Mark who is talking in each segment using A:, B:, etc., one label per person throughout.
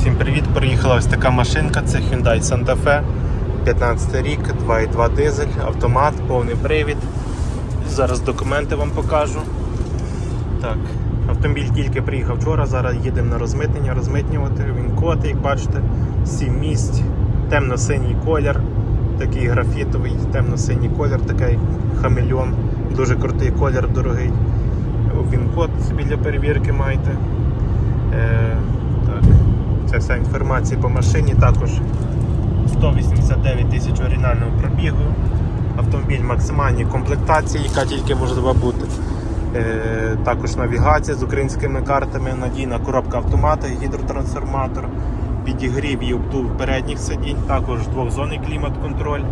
A: всім привіт! Приїхала ось така машинка, це Hyundai Santa Fe, 15 рік, 2.2 дизель, автомат, повний привід. Зараз документи вам покажу. Так, автомобіль тільки приїхав вчора, зараз їдемо на розмитнення, розмитнювати. Він код, як бачите, 7 місць, темно-синій колір, такий графітовий, темно-синій колір, такий хамельон, дуже крутий колір, дорогий. Він код собі для перевірки маєте. Це вся інформація по машині. Також 189 тисяч оригінального пробігу. Автомобіль максимальній комплектації, яка тільки можлива бути. Е, також навігація з українськими картами, надійна коробка автомата, гідротрансформатор, підігрів і обдув передніх сидінь, також двохзонний клімат-контроль.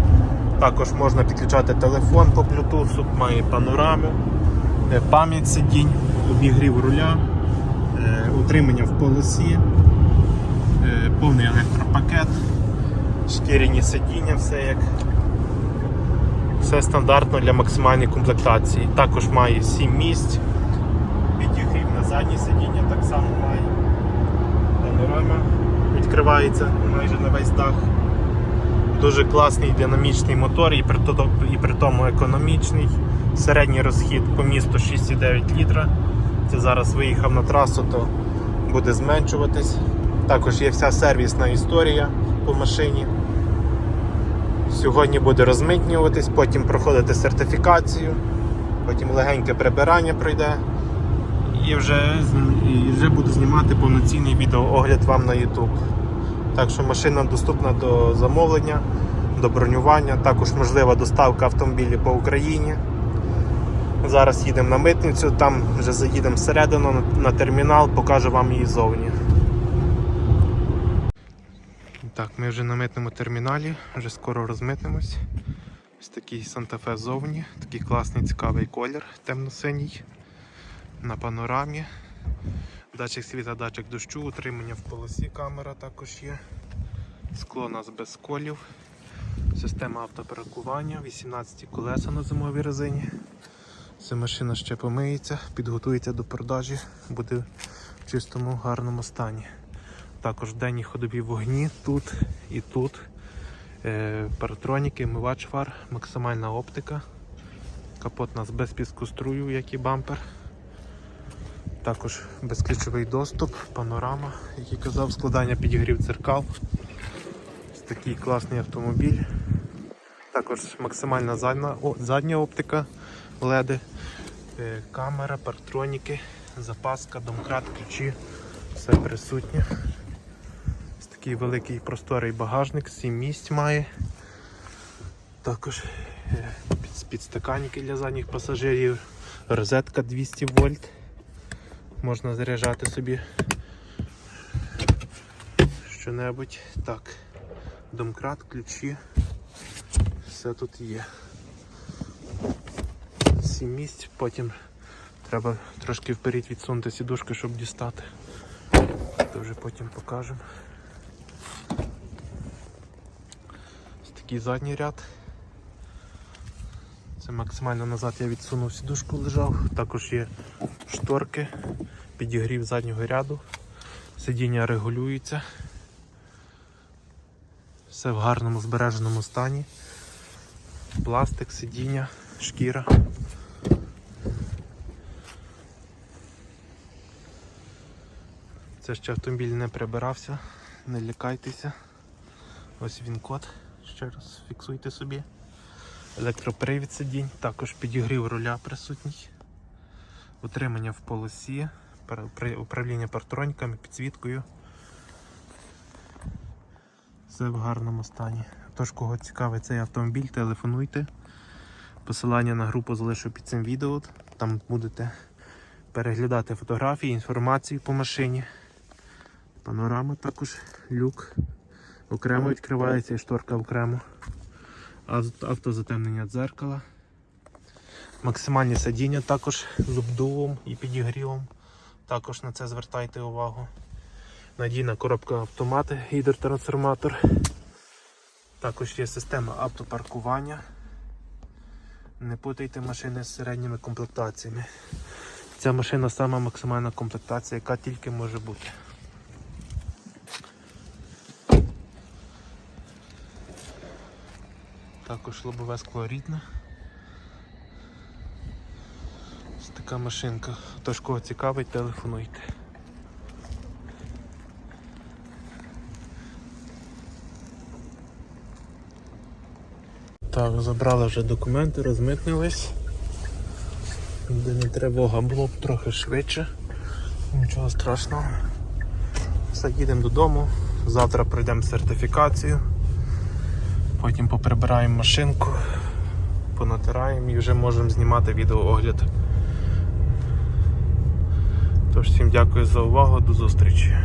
A: Також можна підключати телефон по Bluetooth, має панораму, е, пам'ять сидінь, обігрів руля е, утримання в полосі, повний електропакет, шкіряні сидіння, все як все стандартно для максимальної комплектації. Також має 7 місць, підігрів на заднє сидіння так само має. Панорама відкривається майже на весь дах. Дуже класний динамічний мотор і при, і при тому економічний. Середній розхід по місту 6,9 літра. Це зараз виїхав на трасу, то буде зменшуватись. Також є вся сервісна історія по машині. Сьогодні буде розмитнюватись, потім проходити сертифікацію, потім легеньке прибирання пройде. І вже, і вже буду знімати повноцінний відеоогляд вам на YouTube. Так що машина доступна до замовлення, до бронювання, також можлива доставка автомобілів по Україні. Зараз їдемо на митницю, там вже заїдемо всередину на- на термінал, покажу вам її зовні. Так, ми вже на митному терміналі, вже скоро розмитимось. Ось такий Fe зовні, такий класний цікавий колір, темно-синій. На панорамі. Датчик світа, датчик дощу, утримання в полосі камера також є. Скло у нас без колів. Система автопаркування, 18 колеса на зимовій резині. Ця машина ще помиється, підготується до продажі, буде в чистому гарному стані. Також денні ходові вогні тут і тут. Е, паратроніки, мивач фар, максимальна оптика. Капот нас без піскострую, як і бампер. Також безключовий доступ, панорама, як і казав, складання підігрів дзеркал. Ось такий класний автомобіль. Також максимальна задня, о, задня оптика, леди, е, камера, парктроніки, запаска, домкрат, ключі, все присутнє. Такий великий просторий багажник, 7 місць має. Також е, під- підстаканники для задніх пасажирів, розетка 200 вольт. Можна заряджати собі що-небудь. Так, домкрат, ключі. Все тут є. Сім місць, потім треба трошки вперед відсунути сідушку, щоб дістати. То вже потім покажемо. Ось такий задній ряд. Це максимально назад я відсунув сідушку лежав. Також є шторки, підігрів заднього ряду, сидіння регулюється. Все в гарному збереженому стані. Пластик, сидіння, шкіра. Це ще автомобіль не прибирався, не лякайтеся. Ось він код. Ще раз фіксуйте собі. Електропривід сидінь, також підігрів руля присутній. Утримання в полосі, управління партроніками, підсвіткою. Все в гарному стані. Тож, кого цікавий цей автомобіль, телефонуйте. Посилання на групу залишу під цим відео. Там будете переглядати фотографії, інформацію по машині. Панорама також, люк. Окремо відкривається і шторка окремо. Автозатемнення дзеркала. Максимальні сидіння також з обдувом і підігрівом. Також на це звертайте увагу. Надійна коробка автомати, гідротрансформатор. Також є система автопаркування. Не путайте машини з середніми комплектаціями. Ця машина сама максимальна комплектація, яка тільки може бути. Також лобове скло рідне. Ось така машинка. Тож кого цікавить, телефонуйте. Так, забрали вже документи, розмитнились. Єдина тривога було б трохи швидше. Нічого страшного. Все, їдемо додому. Завтра пройдемо сертифікацію. Потім поприбираємо машинку, понатираємо і вже можемо знімати відеоогляд. Тож всім дякую за увагу, до зустрічі.